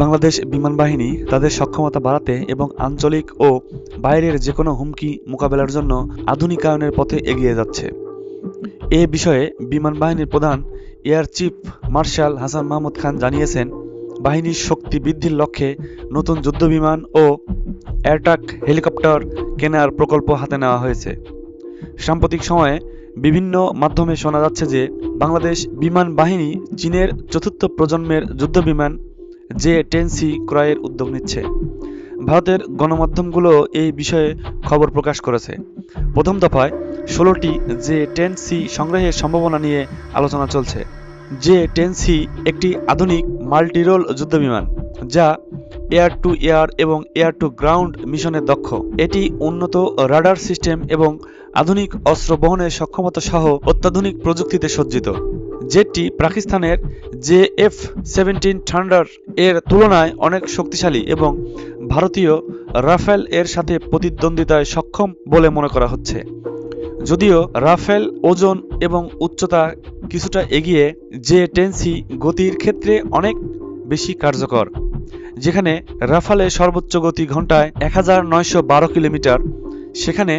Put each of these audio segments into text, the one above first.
বাংলাদেশ বিমান বাহিনী তাদের সক্ষমতা বাড়াতে এবং আঞ্চলিক ও বাইরের যে কোনো হুমকি মোকাবেলার জন্য আধুনিকায়নের পথে এগিয়ে যাচ্ছে। এ বিষয়ে বিমান বাহিনীর প্রধান air chief marshal Hasan Mahmud Khan জানিয়েছেন, বাহিনীর শক্তি বৃদ্ধির লক্ষ্যে নতুন যুদ্ধবিমান ও অ্যাটাক হেলিকপ্টার কেনার প্রকল্প হাতে নেওয়া হয়েছে। সাম্প্রতিক সময়ে বিভিন্ন মাধ্যমে শোনা যাচ্ছে যে, বাংলাদেশ বিমান বাহিনী চীনের চতুর্থ প্রজন্মের যুদ্ধবিমান জে টেন সি ক্রয়ের উদ্যোগ নিচ্ছে। ভারতের গণমাধ্যমগুলো এই বিষয়ে খবর প্রকাশ করেছে। প্রথম দফায় ষোলোটি জে টেন সি সংগ্রহের সম্ভাবনা নিয়ে আলোচনা চলছে। জে টেন সি একটি আধুনিক মাল্টিরোল যুদ্ধবিমান যা এয়ার টু এয়ার এবং এয়ার টু গ্রাউন্ড মিশনে দক্ষ। এটি উন্নত রাডার সিস্টেম এবং আধুনিক অস্ত্র বহনের সক্ষমতা সহ অত্যাধুনিক প্রযুক্তিতে সজ্জিত। জেটটি পাকিস্তানের জে এফ সেভেন্টিন থান্ডার এর তুলনায় অনেক শক্তিশালী এবং ভারতীয় রাফেল এর সাথে প্রতিদ্বন্দ্বিতায় সক্ষম বলে মনে করা হচ্ছে। যদিও রাফেল ওজন এবং উচ্চতা কিছুটা এগিয়ে জে টেনসি গতির ক্ষেত্রে অনেক বেশি কার্যকর, যেখানে রাফালে সর্বোচ্চ গতি ঘন্টায় এক হাজার নয়শো বারো কিলোমিটার, সেখানে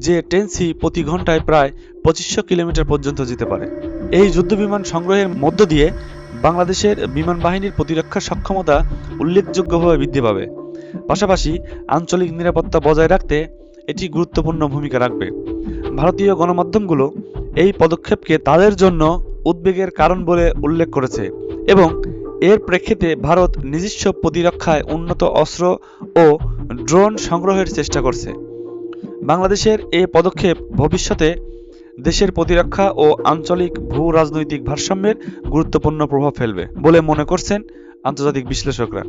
যে টেন্সি প্রতি ঘন্টায় প্রায় পঁচিশশো কিলোমিটার পর্যন্ত যেতে পারে। এই যুদ্ধবিমান সংগ্রহের মধ্য দিয়ে বাংলাদেশের বিমান বাহিনীর প্রতিরক্ষা সক্ষমতা উল্লেখযোগ্যভাবে বৃদ্ধি পাবে। পাশাপাশি আঞ্চলিক নিরাপত্তা বজায় রাখতে এটি গুরুত্বপূর্ণ ভূমিকা রাখবে। ভারতীয় গণমাধ্যমগুলো এই পদক্ষেপকে তাদের জন্য উদ্বেগের কারণ বলে উল্লেখ করেছে এবং এর প্রেক্ষিতে ভারত নিজস্ব প্রতিরক্ষায় উন্নত অস্ত্র ও ড্রোন সংগ্রহের চেষ্টা করছে। বাংলাদেশের এ পদক্ষেপ ভবিষ্যতে দেশের প্রতিরক্ষা ও আঞ্চলিক ভূ রাজনৈতিক ভারসাম্যের গুরুত্বপূর্ণ প্রভাব ফেলবে বলে মনে করছেন আন্তর্জাতিক বিশ্লেষকরা।